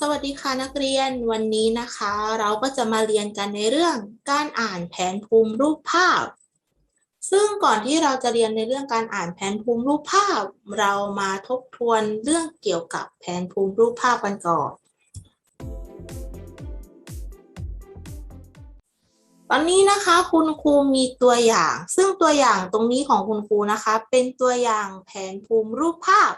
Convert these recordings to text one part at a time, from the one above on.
สวัสดีค่ะนักเรียนวันนี้นะคะ เราก็จะมาเรียนกันในเรื่องการอ่านแผนภูมิรูปภาพ ซึ่งก่อนที่เราจะเรียนในเรื่องการอ่านแผนภูมิรูปภาพ เรามาทบทวนเรื่องเกี่ยวกับแผนภูมิรูปภาพกันก่อนตอนนี้นะคะคุณครูมีตัวอย่าง ซึ่งตัวอย่างตรงนี้ของคุณครูนะคะ เป็นตัวอย่างแผนภูมิรูปภาพ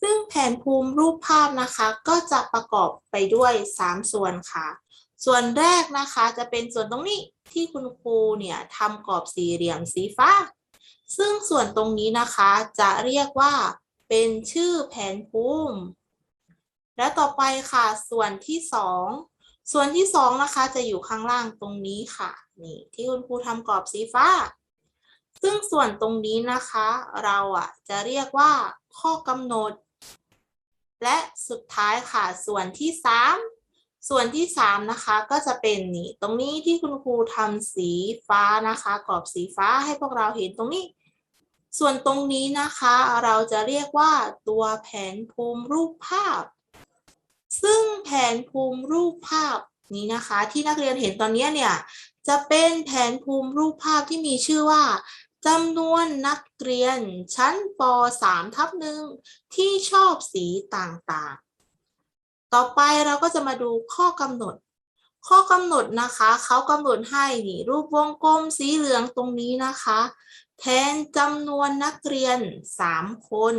ซึ่งแผนภูมิรูปภาพนะคะก็จะประกอบไปด้วย 3 ส่วนค่ะ ส่วนแรกนะคะจะเป็นส่วนตรงนี้ที่คุณครูเนี่ยทำกรอบสี่เหลี่ยมสีฟ้า ซึ่งส่วนตรงนี้นะคะจะเรียกว่าเป็นชื่อแผนภูมิ และต่อไปค่ะส่วนที่สองส่วนที่สองนะคะจะอยู่ข้างล่างตรงนี้ค่ะนี่ที่คุณครูทำกรอบสีฟ้า ซึ่งส่วนตรงนี้นะคะ เราอะจะเรียกว่าข้อกำหนด และสุดท้ายค่ะส่วนที่สามส่วนที่สามนะคะก็จะเป็นนี่ตรงนี้ที่คุณครูทำสีฟ้านะคะกรอบสีฟ้าให้พวกเราเห็นตรงนี้ ส่วนตรงนี้นะคะเราจะเรียกว่าตัวแผนภูมิรูปภาพ ซึ่งแผนภูมิรูปภาพนี้นะคะ ที่นักเรียนเห็นตอนนี้เนี่ยจะเป็นแผนภูมิรูปภาพที่มีชื่อว่า จำนวนนักเรียนชั้นป .3 ทับหนึ่งที่ชอบสีต่างๆ ต่อไปเราก็จะมาดูข้อกำหนด ข้อกำหนดนะคะเขากำหนดให้นี่รูปวงกลมสีเหลืองตรงนี้นะคะ แทนจำนวนนักเรียน 3 คน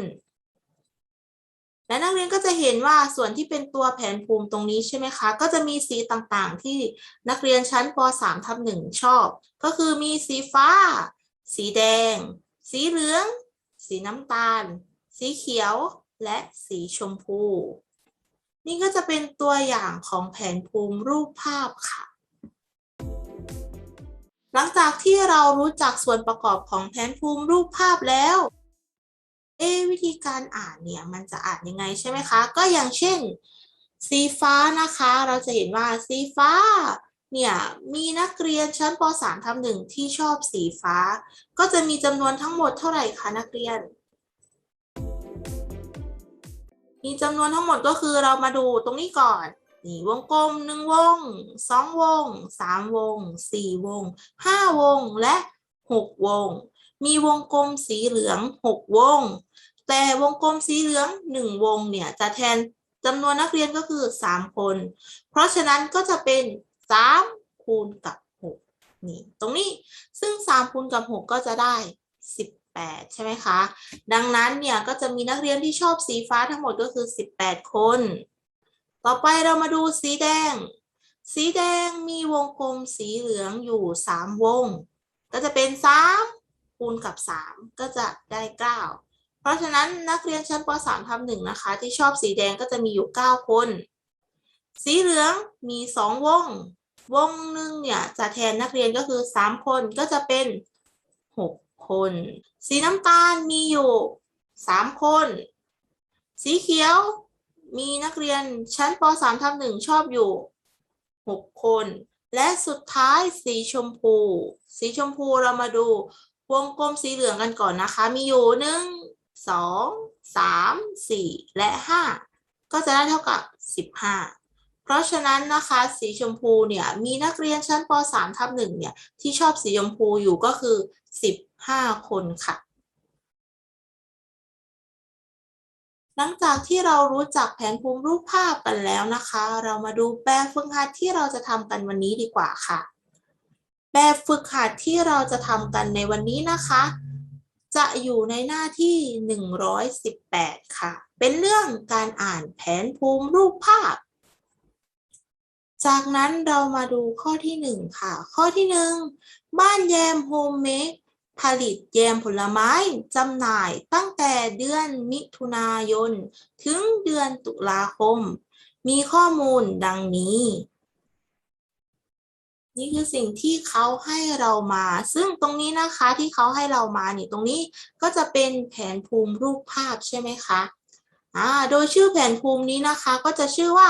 และนักเรียนก็จะเห็นว่าส่วนที่เป็นตัวแผนภูมิตรงนี้ใช่ไหมคะ ก็จะมีสีต่างๆ ที่นักเรียนชั้นป .3 ทับหนึ่งชอบ ก็คือมีสีฟ้า สีแดง สีเหลือง สีน้ำตาล สีเขียว และสีชมพู นี่ก็จะเป็นตัวอย่างของแผนภูมิรูปภาพค่ะ หลังจากที่เรารู้จักส่วนประกอบของแผนภูมิรูปภาพแล้ว เอวิธีการอ่านเนี่ยมันจะอ่านยังไงใช่ไหมคะ ก็อย่างเช่น สีฟ้านะคะ เราจะเห็นว่าสีฟ้า เนี่ยมีนักเรียนชั้นป .3 ทับหนึ่งที่ชอบสีฟ้า ก็จะมีจำนวนทั้งหมดเท่าไหร่คะนักเรียน มีจำนวนทั้งหมดก็คือเรามาดูตรงนี้ก่อนนี่วงกลมหนึ่งวงสองวงสามวงสี่วงห้าวงและหกวง มีวงกลมสีเหลืองหกวง แต่วงกลมสีเหลืองหนึ่งวงเนี่ยจะแทนจำนวนนักเรียนก็คือสามคน เพราะฉะนั้นก็จะเป็น สามคูณกับหกนี่ตรงนี้ซึ่งสามคูณกับหกก็จะได้สิบแปดใช่ไหมคะ ดังนั้นเนี่ยก็จะมีนักเรียนที่ชอบสีฟ้าทั้งหมดก็คือสิบแปดคน ต่อไปเรามาดูสีแดง สีแดงมีวงกลมสีเหลืองอยู่สามวง ก็จะเป็นสามคูณกับสามก็จะได้เก้าเพราะฉะนั้นนักเรียนชั้นป .3 ทับหนึ่งนะคะ ที่ชอบสีแดงก็จะมีอยู่เก้าคน สีเหลืองมีสองวง วงหนึ่งเนี่ยจะแทนนักเรียนก็คือสามคนก็จะเป็นหกคน สีน้ำตาลมีอยู่สามคน สีเขียวมีนักเรียนชั้นป .3 ทับหนึ่งชอบอยู่หกคน และสุดท้ายสีชมพู สีชมพูเรามาดู วงกลมสีเหลืองกันก่อนนะคะ มีอยู่หนึ่งสองสามสี่และห้าก็จะได้เท่ากับสิบห้า เพราะฉะนั้นนะคะสีชมพูเนี่ยมีนักเรียนชั้นป .3 ทับหนึ่งเนี่ยที่ชอบสีชมพูอยู่ก็คือสิบห้าคนค่ะ หลังจากที่เรารู้จักแผนภูมิรูปภาพกันแล้วนะคะ เรามาดูแบบฝึกหัดที่เราจะทำกันวันนี้ดีกว่าค่ะ แบบฝึกหัดที่เราจะทำกันในวันนี้นะคะ จะอยู่ในหน้าที่ 118 ค่ะ เป็นเรื่องการอ่านแผนภูมิรูปภาพ จากนั้นเรามาดูข้อที่ 1 ค่ะ ข้อที่ 1 บ้านแยมโฮมเมดผลิตแยมผลไม้จำหน่ายตั้งแต่เดือนมิถุนายน ถึงเดือนตุลาคม มีข้อมูลดังนี้ นี่คือสิ่งที่เขาให้เรามา ซึ่งตรงนี้นะคะที่เขาให้เรามานี่ตรงนี้ก็จะเป็นแผนภูมิรูปภาพใช่ไหมคะอ่าโดยชื่อแผนภูมินี้นะคะ ก็จะชื่อว่า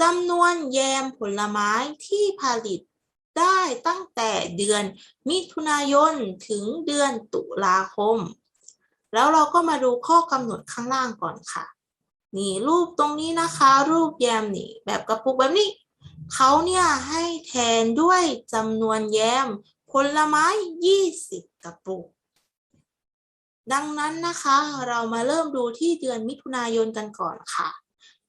จำนวนแยมผลไม้ที่ผลิตได้ตั้งแต่เดือนมิถุนายนถึงเดือนตุลาคม แล้วเราก็มาดูข้อกำหนดข้างล่างก่อนค่ะ นี่รูปตรงนี้นะคะ รูปแยมนี่แบบกระปุกแบบนี้ เขาเนี่ยให้แทนด้วยจำนวนแยมผลไม้ 20 กระปุก ดังนั้นนะคะเรามาเริ่มดูที่เดือนมิถุนายนกันก่อนค่ะ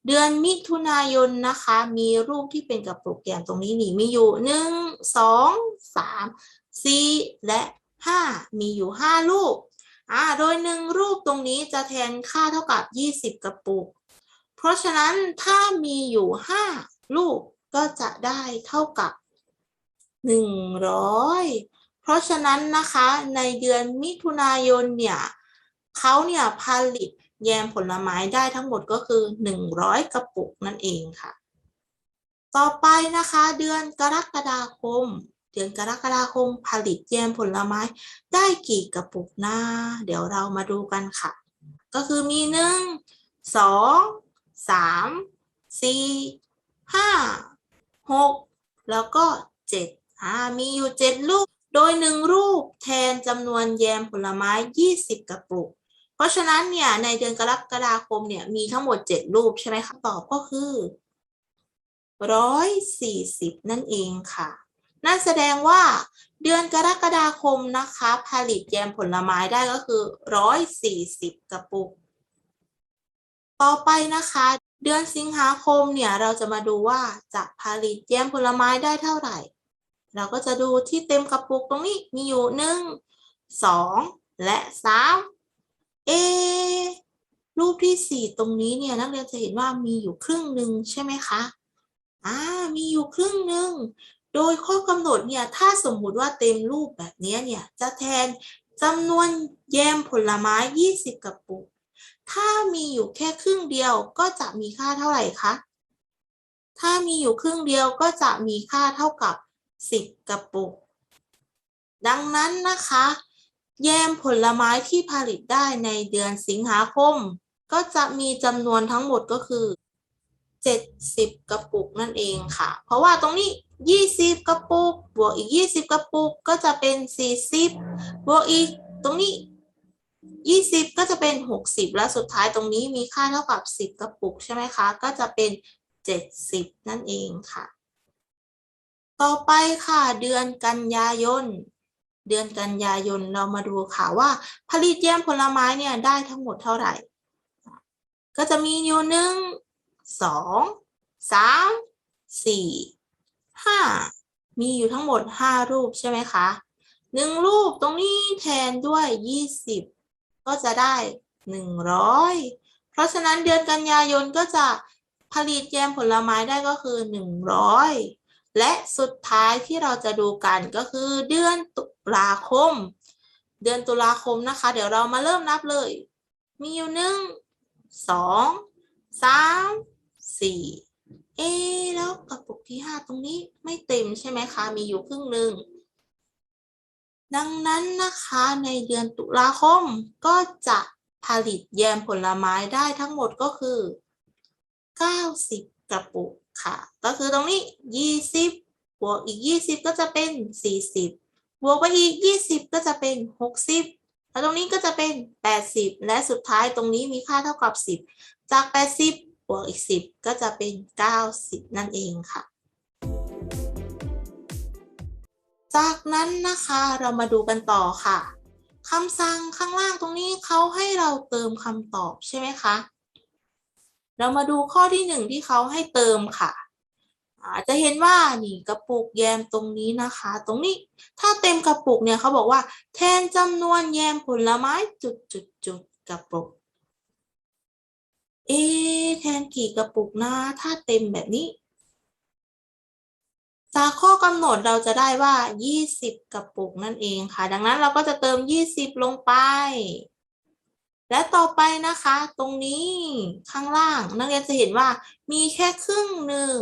เดือนมิถุนายนนะคะ มีรูปที่เป็นกระปุกแยมตรงนี้นี่มีอยู่หนึ่งสองสามสี่และห้ามีอยู่ห้ารูปอ่าโดยหนึ่งรูปตรงนี้จะแทนค่าเท่ากับ20กระปุก เพราะฉะนั้นถ้ามีอยู่ห้ารูปก็จะได้เท่ากับหนึ่งร้อยเพราะฉะนั้นนะคะในเดือนมิถุนายนเนี่ยเขาเนี่ยผลิต แยมผลไม้ได้ทั้งหมดก็คือหนึ่งร้อยกระปุกนั่นเองค่ะ ต่อไปนะคะเดือนกรกฎาคม เดือนกรกฎาคมผลิตแยมผลไม้ได้กี่กระปุกนะเดี๋ยวเรามาดูกันค่ะ ก็คือมีหนึ่งสองสามสี่ห้าหกแล้วก็เจ็ดอ่ามีอยู่เจ็ดรูปโดยหนึ่งรูปแทนจำนวนแยมผลไม้ยี่สิบกระปุก ราะฉะนั้นเนี่ยในเดือนกรกฎาคมเนี่ยมีทั้งหมดเจ็ดรูปใช่ไหมคะตอบก็คือร้อยสี่สิบนั่นเองค่ะ นั่นแสดงว่าเดือนกรกฎาคมนะคะ ผลิตแยมผลไม้ได้ก็คือร้อยสี่สิบกระปุก ต่อไปนะคะ เดือนสิงหาคมเนี่ยเราจะมาดูว่าจะผลิตแยมผลไม้ได้เท่าไหร่ เราก็จะดูที่เต็มกระปุกตรงนี้มีอยู่หนึ่งสองและสาม เอรูปที่สี่ตรงนี้เนี่ยนักเรียนจะเห็นว่ามีอยู่ครึ่งหนึ่งใช่ไหมคะอ่ามีอยู่ครึ่งหนึ่งโดยข้อกำหนดเนี่ยถ้าสมมุติว่าเต็มรูปแบบนี้เนี่ยจะแทนจำนวนแยมผลไม้ 20 กระปุก ถ้ามีอยู่แค่ครึ่งเดียวก็จะมีค่าเท่าไหร่คะ ถ้ามีอยู่ครึ่งเดียวก็จะมีค่าเท่ากับ 10 กระปุก ดังนั้นนะคะ แยมผลไม้ที่ผลิตได้ในเดือนสิงหาคม ก็จะมีจำนวนทั้งหมดก็คือ 70 กระปุกนั่นเองค่ะ เพราะว่าตรงนี้ 20 กระปุก บวกอีก 20 กระปุก ก็จะเป็น 40 บวกอีกตรงนี้ 20 ก็จะเป็น 60 แล้วสุดท้ายตรงนี้มีค่าเท่ากับ 10 กระปุกใช่ไหมคะ ก็จะเป็น 70 นั่นเองค่ะ ต่อไปค่ะเดือนกันยายน เดือนกันยายนเรามาดูค่ะว่า ผลิตแยมผลไม้เนี่ยได้ทั้งหมดเท่าไหร่ ก็จะมีอยู่หนึ่งสองสามสี่ห้ามีอยู่ทั้งหมดห้ารูปใช่ไหมคะหนึ่งรูปตรงนี้แทนด้วยยี่สิบก็จะได้หนึ่งร้อยเพราะฉะนั้นเดือนกันยายนก็จะผลิตแยมผลไม้ได้ก็คือหนึ่งร้อย และสุดท้ายที่เราจะดูกันก็คือเดือนตุลาคม เดือนตุลาคมนะคะ เดี๋ยวเรามาเริ่มนับเลย มีอยู่หนึ่งสองสามสี่เอแล้วกระปุกที่ห้าตรงนี้ไม่เต็มใช่ไหมคะ มีอยู่ครึ่งหนึ่งดังนั้นนะคะในเดือนตุลาคมก็จะผลิตแยมผลไม้ได้ทั้งหมดก็คือ 90 กระปุกค่ะ ก็คือตรงนี้ 20 บวกอีก 20 ก็จะเป็น 40 บวกไปอีก 20 ก็จะเป็น 60 แล้วตรงนี้ก็จะเป็น 80 และสุดท้ายตรงนี้มีค่าเท่ากับ 10 จาก 80 บวกอีก 10 ก็จะเป็น 90 นั่นเองค่ะ จากนั้นนะคะเรามาดูกันต่อค่ะคำสั่งข้างล่างตรงนี้เขาให้เราเติมคำตอบใช่ไหมคะ เรามาดูข้อที่หนึ่งที่เขาให้เติมค่ะอาจจะเห็นว่านี่กระปุกแยมตรงนี้นะคะ ตรงนี้ถ้าเต็มกระปุกเนี่ยเขาบอกว่า แทนจำนวนแยมผลไม้จุดจุดจุดกระปุก เอ๊แทนกี่กระปุกนะถ้าเต็มแบบนี้ จากข้อกำหนดเราจะได้ว่า 20 กระปุกนั่นเองค่ะ ดังนั้นเราก็จะเติม 20 ลงไป และต่อไปนะคะ ตรงนี้ข้างล่างนักเรียนจะเห็นว่ามีแค่ครึ่งหนึ่ง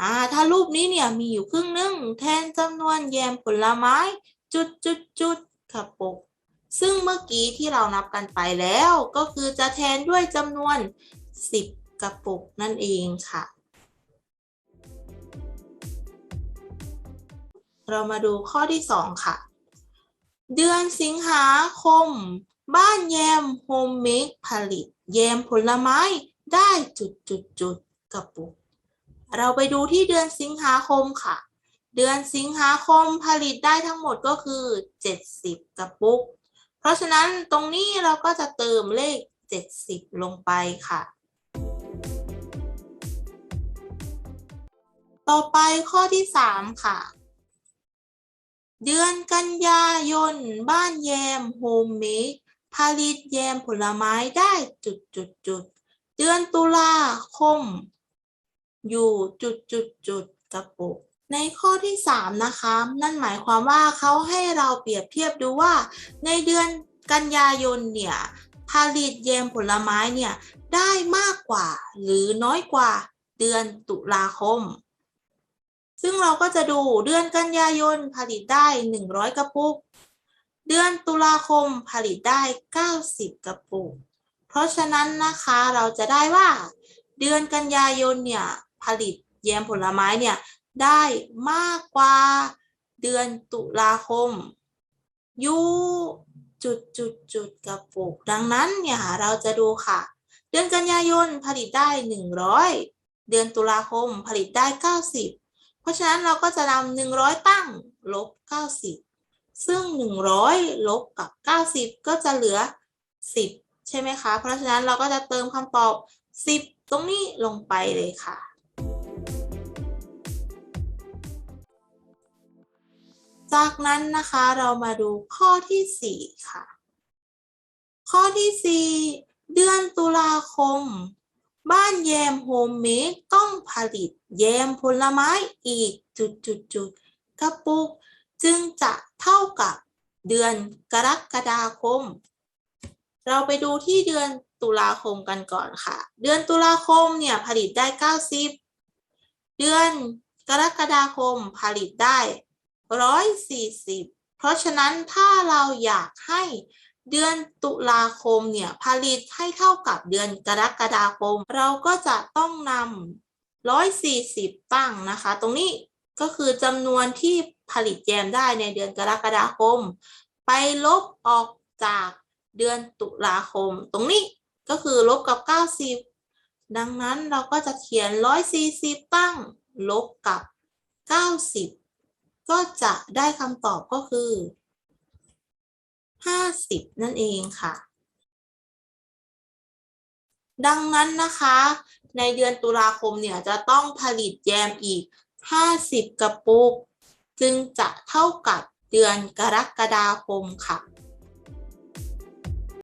อ่าถ้ารูปนี้เนี่ยมีอยู่ครึ่งหนึ่งแทนจำนวนแยมผลไม้ จุดจุดจุดกระปุกซึ่งเมื่อกี้ที่เรานับกันไปแล้วก็คือจะแทนด้วยจำนวน 10 กระปุกนั่นเองค่ะ เรามาดูข้อที่ 2 ค่ะ เดือนสิงหาคม บ้านแยมโฮมเมกผลิต แยมผลไม้ได้จุดจุดจุดกระปุก เราไปดูที่เดือนสิงหาคมค่ะ เดือนสิงหาคมผลิตได้ทั้งหมดก็คือ 70 กระปุก เพราะฉะนั้นตรงนี้เราก็จะเติมเลข 70 ลงไปค่ะ ต่อไปข้อที่ 3 ค่ะเดือนกันยายน บ้านแยมโฮมเมด ผลิตแยมผลไม้ได้จุดจุดจุดเดือนตุลาคม อยู่จุดจุดจุดกระปุก ในข้อที่ 3 นะคะ นั่นหมายความว่าเขาให้เราเปรียบเทียบดูว่า ในเดือนกันยายนเนี่ยผลิตแยมผลไม้เนี่ยได้มากกว่าหรือน้อยกว่าเดือนตุลาคม ซึ่งเราก็จะดูเดือนกันยายนผลิตได้ 100 กระปุก เดือนตุลาคมผลิตได้ 90 กระปุก เพราะฉะนั้นนะคะเราจะได้ว่า เดือนกันยายนเนี่ยผลิตแยมผลไม้เนี่ยได้มากกว่าเดือนตุลาคมยูจุดจุดจุดกระปุก ดังนั้นเนี่ยเราจะดูค่ะ เดือนกันยายนผลิตได้ 100 เดือนตุลาคมผลิตได้ 90 เพราะฉะนั้นเราก็จะนำ100 ตั้งลบ 90 ซึ่ง 100 ลบกับ 90 ก็จะเหลือ 10 ใช่ไหมคะ เพราะฉะนั้นเราก็จะเติมคำตอบ 10 ตรงนี้ลงไปเลยค่ะ จากนั้นนะคะเรามาดูข้อที่ 4 ค่ะ ข้อที่ 4 เดือนตุลาคม บ้านแยมโฮมเมดต้องผลิตแยมผลไม้อีกจุดจุดจุดๆๆกระปุก จึงจะเท่ากับเดือนกรกฎาคม เราไปดูที่เดือนตุลาคมกันก่อนค่ะ เดือนตุลาคมเนี่ยผลิตได้ 90 เดือนกรกฎาคมผลิตได้ 140 เพราะฉะนั้นถ้าเราอยากให้เดือนตุลาคมเนี่ยผลิตให้เท่ากับเดือนกรกฎาคม เราก็จะต้องนำ140 ตั้งนะคะ ตรงนี้ก็คือจำนวนที่ ผลิตแยมได้ในเดือนกรกฎาคม ไปลบออกจากเดือนตุลาคม ตรงนี้ก็คือลบกับ 90 ดังนั้นเราก็จะเขียน 140 ตั้งลบกับ 90 ก็จะได้คำตอบก็คือ 50 นั่นเองค่ะดังนั้นนะคะ ในเดือนตุลาคมเนี่ยจะต้องผลิตแยมอีก 50 กระปุก จึงจะเท่ากับเดือนกรกฎาคมค่ะ